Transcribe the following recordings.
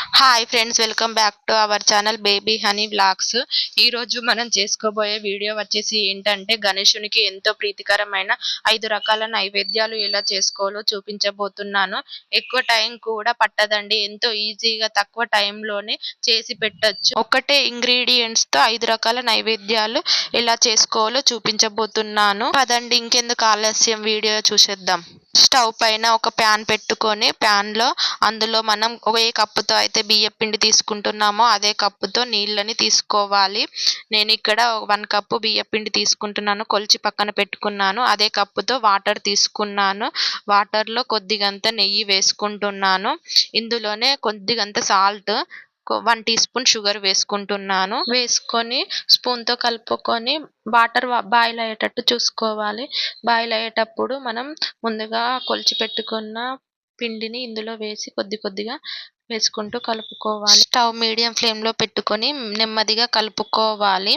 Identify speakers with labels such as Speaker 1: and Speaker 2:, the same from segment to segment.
Speaker 1: Hi friends welcome back to our channel baby honey vlogs ఈ రోజు మనం చేసుకోబోయే వీడియో వచ్చేసి ఏంటంటే గణేశునికి ఎంతో ప్రీతికరమైన ఐదు రకాల నైవేద్యాలు ఎలా చేసుకోవాలో చూపించబోతున్నాను. ఎక్కువ టైం కూడా పట్టదండి. ఎంతో ఈజీగా తక్కువ టైంలోనే చేసి పెట్టొచ్చు. ఒకటే ఇంగ్రీడియంట్స్తో ఐదు రకాల నైవేద్యాలు ఎలా చేసుకోవాలో చూపించబోతున్నాను. పదండి ఇంకెందుకు ఆలస్యం? వీడియో చూసేద్దాం. స్టవ్ పైన ఒక ప్యాన్ పెట్టుకొని ప్యాన్లో అందులో మనం ఏ కప్పుతో అయితే బియ్య పిండి తీసుకుంటున్నామో అదే కప్పుతో నీళ్ళని తీసుకోవాలి. నేను ఇక్కడ వన్ కప్పు బియ్య పిండి తీసుకుంటున్నాను. కొలిచి పక్కన పెట్టుకున్నాను. అదే కప్పుతో వాటర్ తీసుకున్నాను. వాటర్లో కొద్దిగంత నెయ్యి వేసుకుంటున్నాను. ఇందులోనే కొద్దిగంత salt one teaspoon sugar వేసుకుంటున్నాను. వేసుకొని స్పూన్తో కలుపుకొని వాటర్ బాయిల్ అయ్యేటట్టు చూసుకోవాలి. బాయిల్ అయ్యేటప్పుడు మనం ముందుగా కొలిచి పెట్టుకున్న పిండిని ఇందులో వేసి కొద్ది కొద్దిగా వేసుకుంటూ కలుపుకోవాలి. స్టవ్ మీడియం ఫ్లేమ్లో పెట్టుకొని నెమ్మదిగా కలుపుకోవాలి.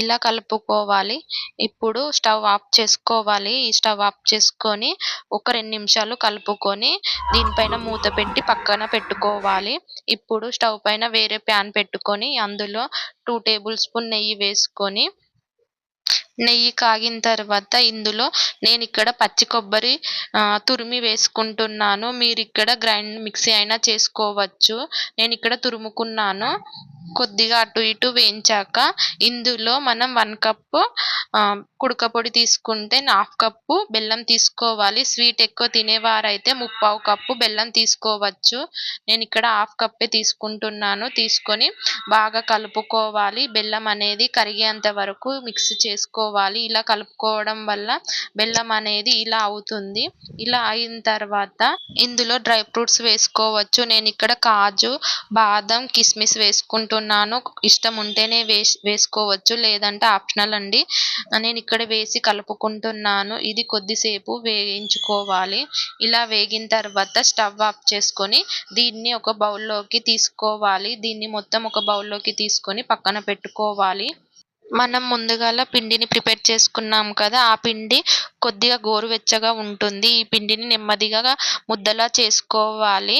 Speaker 1: ఇలా కలుపుకోవాలి. ఇప్పుడు స్టవ్ ఆఫ్ చేసుకోవాలి. ఈ స్టవ్ ఆఫ్ చేసుకొని ఒక రెండు నిమిషాలు కలుపుకొని దీనిపైన మూత పెట్టి పక్కన పెట్టుకోవాలి. ఇప్పుడు స్టవ్ పైన వేరే ప్యాన్ పెట్టుకొని అందులో టూ టేబుల్ స్పూన్ నెయ్యి వేసుకొని నెయ్యి కాగిన తర్వాత ఇందులో నేను ఇక్కడ పచ్చి కొబ్బరి తురిమి వేసుకుంటున్నాను. మీరు ఇక్కడ గ్రైండ్ మిక్సీ అయినా చేసుకోవచ్చు. నేను ఇక్కడ తురుముకున్నాను. కొద్దిగా అటు ఇటు వేయించాక ఇందులో మనం వన్ కప్పు కుడకపొడి తీసుకుంటే హాఫ్ కప్పు బెల్లం తీసుకోవాలి. స్వీట్ ఎక్కువ తినేవారైతే ముప్పావు కప్పు బెల్లం తీసుకోవచ్చు. నేను ఇక్కడ హాఫ్ కప్పే తీసుకుంటున్నాను. తీసుకొని బాగా కలుపుకోవాలి. బెల్లం అనేది కరిగేంత వరకు మిక్స్ చేసుకోవాలి. ఇలా కలుపుకోవడం వల్ల బెల్లం అనేది ఇలా అవుతుంది. ఇలా అయిన తర్వాత ఇందులో డ్రై ఫ్రూట్స్ వేసుకోవచ్చు. నేను ఇక్కడ కాజు బాదం కిస్మిస్ వేసుకుంటున్నాను. ఇష్టం ఉంటేనే వేసుకోవచ్చు లేదంటే ఆప్షనల్ అండి. నేను ఇక్కడ వేసి కలుపుకుంటున్నాను. ఇది కొద్దిసేపు వేయించుకోవాలి. ఇలా వేగిన తర్వాత స్టవ్ ఆఫ్ చేసుకొని దీన్ని ఒక బౌల్లోకి తీసుకోవాలి. దీన్ని మొత్తం ఒక బౌల్లోకి తీసుకొని పక్కన పెట్టుకోవాలి. మనం ముందుగాల పిండిని ప్రిపేర్ చేసుకున్నాం కదా ఆ పిండి కొద్దిగా గోరువెచ్చగా ఉంటుంది. ఈ పిండిని నెమ్మదిగా ముద్దలా చేసుకోవాలి.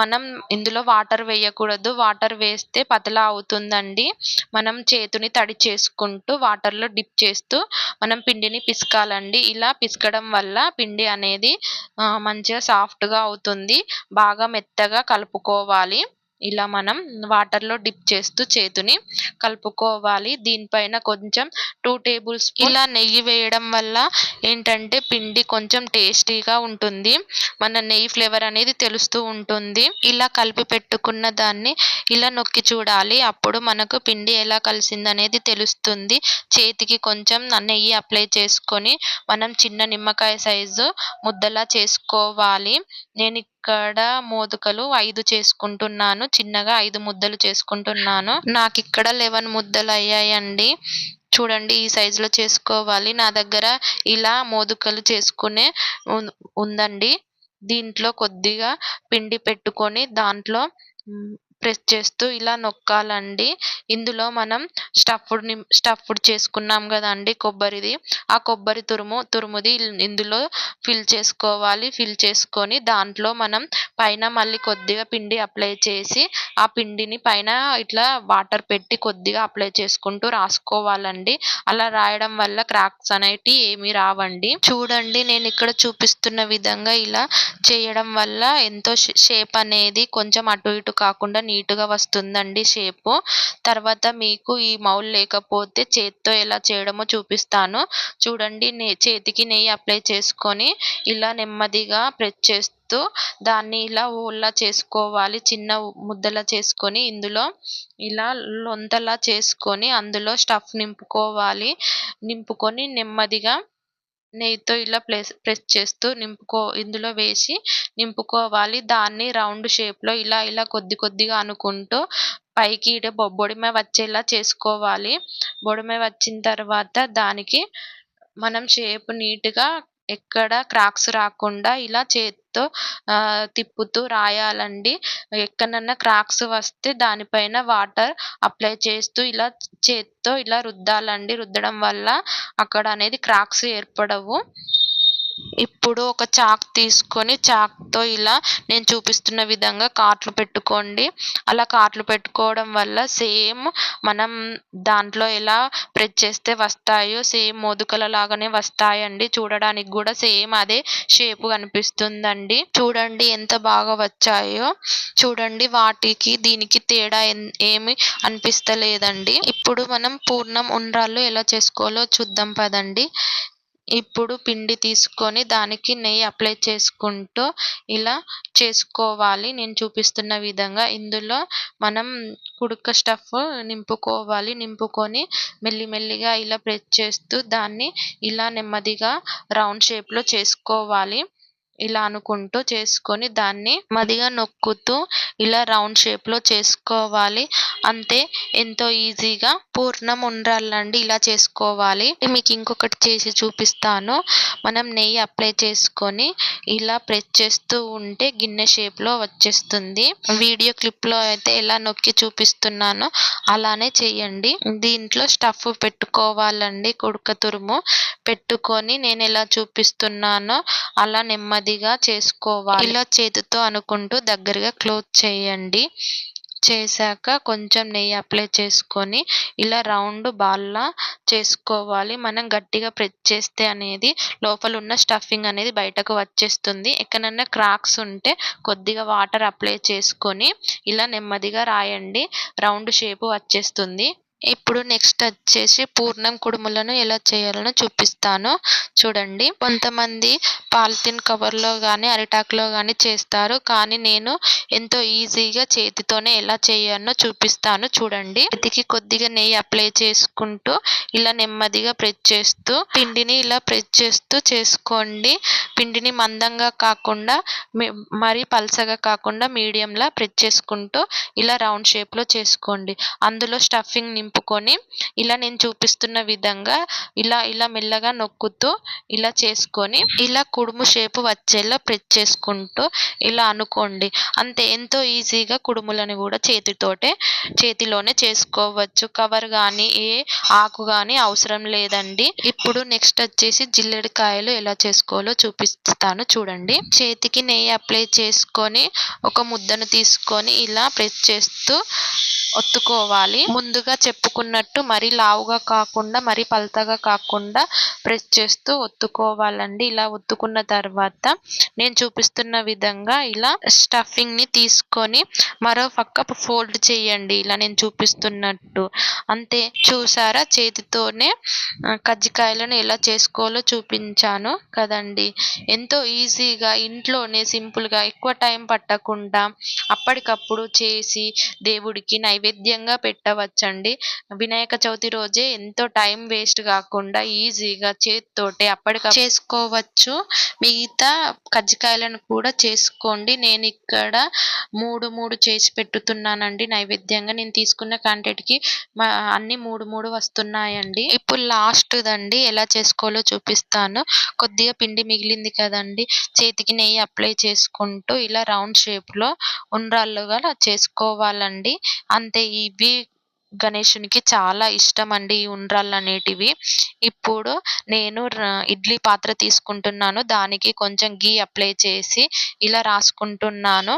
Speaker 1: మనం ఇందులో వాటర్ వేయకూడదు. వాటర్ వేస్తే పతలా అవుతుందండి. మనం చేతిని తడి చేసుకుంటూ వాటర్లో డిప్ చేస్తూ మనం పిండిని పిసకాలండి. ఇలా పిసకడం వల్ల పిండి అనేది మంచిగా సాఫ్ట్గా అవుతుంది. బాగా మెత్తగా కలుపుకోవాలి. ఇలా మనం వాటర్లో డిప్ చేస్తూ చేతిని కలుపుకోవాలి. దీనిపైన కొంచెం టూ టేబుల్ స్పూన్ ఇలా నెయ్యి వేయడం వల్ల ఏంటంటే పిండి కొంచెం టేస్టీగా ఉంటుంది. మన నెయ్యి ఫ్లేవర్ అనేది తెలుస్తూ ఉంటుంది. ఇలా కలిపి పెట్టుకున్న దాన్ని ఇలా నొక్కి చూడాలి. అప్పుడు మనకు పిండి ఎలా కలిసింది అనేది తెలుస్తుంది. చేతికి కొంచెం నెయ్యి అప్లై చేసుకొని మనం చిన్న నిమ్మకాయ సైజు ముద్దలా చేసుకోవాలి. నేను ఇక్కడ మోదకలు ఐదు చేసుకుంటున్నాను. చిన్నగా ఐదు ముద్దలు చేసుకుంటున్నాను. నాకు ఇక్కడ లెవెన్ ముద్దలు అయ్యాయండి. చూడండి ఈ సైజులో చేసుకోవాలి. నా దగ్గర ఇలా మోదుకలు చేసుకునే ఉందండి. దీంట్లో కొద్దిగా పిండి పెట్టుకొని దాంట్లో ప్రెస్ చేస్తూ ఇలా నొక్కాలండి. ఇందులో మనం స్టఫ్డ్ స్టఫ్డ్ చేసుకున్నాం కదండి కొబ్బరిది. ఆ కొబ్బరి తురుము తురుముది ఇందులో ఫిల్ చేసుకోవాలి. ఫిల్ చేసుకొని దాంట్లో మనం పైన మళ్ళీ కొద్దిగా పిండి అప్లై చేసి ఆ పిండిని పైన ఇట్లా వాటర్ పెట్టి కొద్దిగా అప్లై చేసుకుంటూ రాసుకోవాలండి. అలా రాయడం వల్ల క్రాక్స్ అనేటివి ఏమీ రావండి. చూడండి నేను ఇక్కడ చూపిస్తున్న విధంగా ఇలా చేయడం వల్ల ఎంతో షేప్ అనేది కొంచెం అటు ఇటు కాకుండా నీట్గా వస్తుందండి షేపు. తర్వాత మీకు ఈ మౌల్ లేకపోతే చేత్తో ఎలా చేయడమో చూపిస్తాను. చూడండి చేతికి నెయ్యి అప్లై చేసుకొని ఇలా నెమ్మదిగా ప్రెస్ చేస్తూ దాన్ని ఇలా ఓల్లా చేసుకోవాలి చిన్న ముద్దలా చేసుకొని ఇందులో ఇలా లొంతలా చేసుకొని అందులో స్టఫ్ నింపుకోవాలి. నింపుకొని నెమ్మదిగా నెయ్యితో ఇలా ప్లేస్ ప్రెస్ చేస్తూ నింపుకో ఇందులో వేసి నింపుకోవాలి. దాన్ని రౌండ్ షేప్లో ఇలా ఇలా కొద్ది కొద్దిగా అనుకుంటూ పైకి బొడిమ వచ్చేలా చేసుకోవాలి. బొడిమే వచ్చిన తర్వాత దానికి మనం షేప్ నీట్గా ఎక్కడ క్రాక్స్ రాకుండా ఇలా చేత్తో తిప్పుతూ రాయాలండి. ఎక్కడన్నా క్రాక్స్ వస్తే దానిపైన వాటర్ అప్లై చేస్తూ ఇలా చేత్తో ఇలా రుద్దాలండి. రుద్దడం వల్ల అక్కడ అనేది క్రాక్స్ ఏర్పడవు. ఇప్పుడు ఒక చాక్ తీసుకొని చాక్తో ఇలా నేను చూపిస్తున్న విధంగా కాట్లు పెట్టుకోండి. అలా కాట్లు పెట్టుకోవడం వల్ల సేమ్ మనం దాంట్లో ఎలా ప్రెస్ చేస్తే వస్తాయో సేమ్ మోదుకల లాగానే వస్తాయండి. చూడడానికి కూడా సేమ్ అదే షేప్ కనిపిస్తుందండి. చూడండి ఎంత బాగా వచ్చాయో. చూడండి వాటికి దీనికి తేడా ఏమి అనిపిస్తలేదండి. ఇప్పుడు మనం పూర్ణం ఉండ్రాళ్ళు ఎలా చేసుకోవాలో చూద్దాం పదండి. ఇప్పుడు పిండి తీసుకొని దానికి నెయ్యి అప్లై చేసుకుంటూ ఇలా చేసుకోవాలి. నేను చూపిస్తున్న విధంగా ఇందులో మనం కుడుక స్టఫ్ నింపుకోవాలి. నింపుకొని మెల్లిమెల్లిగా ఇలా ప్రెస్ చేస్తూ దాన్ని ఇలా నెమ్మదిగా రౌండ్ షేప్లో చేసుకోవాలి. ఇలా అనుకుంటూ చేసుకొని దాన్ని మదిగా నొక్కుతూ ఇలా రౌండ్ షేప్లో చేసుకోవాలి. అంతే ఎంతో ఈజీగా పూర్ణం ఉండాలండి. ఇలా చేసుకోవాలి. మీకు ఇంకొకటి చేసి చూపిస్తాను. మనం నెయ్యి అప్లై చేసుకొని ఇలా ప్రెస్ చేస్తూ ఉంటే గిన్నె షేప్లో వచ్చేస్తుంది. వీడియో క్లిప్లో అయితే ఎలా నొక్కి చూపిస్తున్నానో అలానే చేయండి. దీంట్లో స్టఫ్ పెట్టుకోవాలండి. కుడుక తురుము పెట్టుకొని నేను ఎలా చూపిస్తున్నానో అలా నెమ్మదిగా చేసుకోవాలి. ఇలా చేతితో అనుకుంటూ దగ్గరగా క్లోజ్ చేయండి. చేశాక కొంచెం నెయ్యి అప్లై చేసుకొని ఇలా రౌండ్ బాల్లా చేసుకోవాలి. మనం గట్టిగా ప్రెస్ చేస్తే అనేది లోపల ఉన్న స్టఫింగ్ అనేది బయటకు వచ్చేస్తుంది. ఎక్కడన్నా క్రాక్స్ ఉంటే కొద్దిగా వాటర్ అప్లై చేసుకొని ఇలా నెమ్మదిగా రాయండి. రౌండ్ షేప్ వచ్చేస్తుంది. ఇప్పుడు నెక్స్ట్ వచ్చేసి పూర్ణం కుడుములను ఎలా చేయాలనో చూపిస్తాను. చూడండి. కొంతమంది పాలిథిన్ కవర్లో కానీ అరిటాకులో కానీ చేస్తారు. కానీ నేను ఎంతో ఈజీగా చేతితోనే ఎలా చేయాలో చూపిస్తాను. చూడండి. చేతికి కొద్దిగా నెయ్యి అప్లై చేసుకుంటూ ఇలా నెమ్మదిగా ప్రెస్ చేస్తూ పిండిని ఇలా ప్రెస్ చేస్తూ చేసుకోండి. పిండిని మందంగా కాకుండా మరి మరీ పల్సగా కాకుండా మీడియంలా ప్రెస్ చేసుకుంటూ ఇలా రౌండ్ షేప్లో చేసుకోండి. అందులో స్టఫింగ్ నింపుకొని ఇలా నేను చూపిస్తున్న విధంగా ఇలా ఇలా మెల్లగా నొక్కుతూ ఇలా చేసుకొని ఇలా కుడుము షేపు వచ్చేలా ప్రెస్ చేసుకుంటూ ఇలా అనుకోండి. అంతే ఎంతో ఈజీగా కుడుములను కూడా చేతితోటే చేతిలోనే చేసుకోవచ్చు. కవర్ కానీ ఏ ఆకు కానీ అవసరం లేదండి. ఇప్పుడు నెక్స్ట్ వచ్చేసి జిల్లెడికాయలు ఎలా చేసుకోవాలో చూపిస్తాను చూడండి. చేతికి నెయ్యి అప్లై చేసుకొని ఒక ముద్దను తీసుకొని ఇలా ప్రెస్ చేస్తూ ఒత్తుకోవాలి. ముందుగా చెప్పుకున్నట్టు మరీ లావుగా కాకుండా మరీ పలతగా కాకుండా ప్రెస్ చేస్తూ ఒత్తుకోవాలండి. ఇలా ఒత్తుకున్న తర్వాత నేను చూపిస్తున్న విధంగా ఇలా స్టఫింగ్ని తీసుకొని మరో పక్క ఫోల్డ్ చేయండి. ఇలా నేను చూపిస్తున్నట్టు. అంతే. చూసారా? చేతితోనే కజ్జికాయలను ఎలా చేసుకోవాలో చూపించాను కదండి. ఎంతో ఈజీగా ఇంట్లోనే సింపుల్గా ఎక్కువ టైం పట్టకుండా అప్పటికప్పుడు చేసి దేవుడికి నైవేద్యంగా పెట్టవచ్చండి. వినాయక చవితి రోజే ఎంతో టైం వేస్ట్ కాకుండా ఈజీగా చేతితోటే అప్పటికప్పుడు చేసుకోవచ్చు. మిగతా కజ్జికాయలను కూడా చేసుకోండి. నేను ఇక్కడ మూడు మూడు చేసి పెట్టుతున్నానండి నైవేద్యంగా. నేను తీసుకున్న కాంటెట్కి కి మా అన్ని మూడు మూడు వస్తున్నాయండి. ఇప్పుడు లాస్ట్ దండి ఎలా చేసుకోవాలో చూపిస్తాను. కొద్దిగా పిండి మిగిలింది కదండి. చేతికి నెయ్యి అప్లై చేసుకుంటూ ఇలా రౌండ్ షేప్లో ఉండ్రాళ్ళుగా చేసుకోవాలండి. అంతే ఇవి గణేశునికి చాలా ఇష్టం అండి ఈ ఉండ్రాళ్ళు అనేటివి. ఇప్పుడు నేను ఇడ్లీ పాత్ర తీసుకుంటున్నాను. దానికి కొంచెం గీ అప్లై చేసి ఇలా రాసుకుంటున్నాను.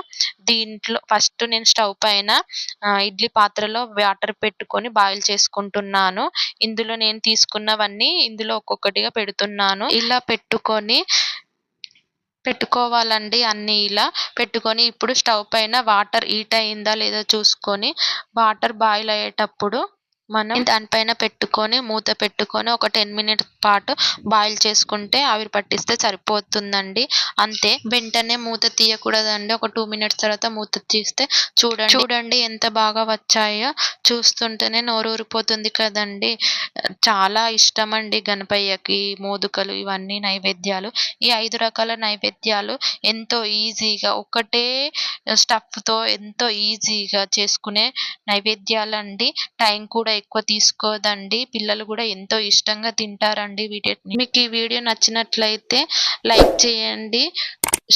Speaker 1: దీంట్లో ఫస్ట్ నేను స్టవ్ పైన ఇడ్లీ పాత్రలో వాటర్ పెట్టుకొని బాయిల్ చేసుకుంటున్నాను. ఇందులో నేను తీసుకున్నవన్నీ ఇందులో ఒక్కొక్కటిగా పెడుతున్నాను. ఇలా పెట్టుకొని పెట్టుకోవాలండి అన్ని ఇలా పెట్టుకొని ఇప్పుడు స్టవ్ పైన వాటర్ హీట్ అయిందా లేదా చూసుకొని వాటర్ బాయిల్ అయ్యేటప్పుడు మనం దానిపైన పెట్టుకొని మూత పెట్టుకొని ఒక టెన్ మినిట్స్ పాటు బాయిల్ చేసుకుంటే ఆవిరి పట్టిస్తే సరిపోతుందండి. అంతే. వెంటనే మూత తీయకూడదండి. ఒక టూ మినిట్స్ తర్వాత మూత తీస్తే చూడండి. చూడండి ఎంత బాగా వచ్చాయో చూస్తుంటేనే నోరు ఊరిపోతుంది కదండి. చాలా ఇష్టం అండి గణపయ్యకి మోదుకలు ఇవన్నీ నైవేద్యాలు. ఈ ఐదు రకాల నైవేద్యాలు ఎంతో ఈజీగా ఒకటే స్టఫ్తో ఎంతో ఈజీగా చేసుకునే నైవేద్యాలండి. టైం కూడా ఎక్కువ తీసుకోదండి. పిల్లలు కూడా ఎంతో ఇష్టంగా తింటారండి వీటిని మీకు ఈ వీడియో నచ్చినట్లయితే లైక్ చేయండి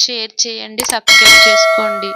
Speaker 1: షేర్ చేయండి సబ్స్క్రైబ్ చేసుకోండి.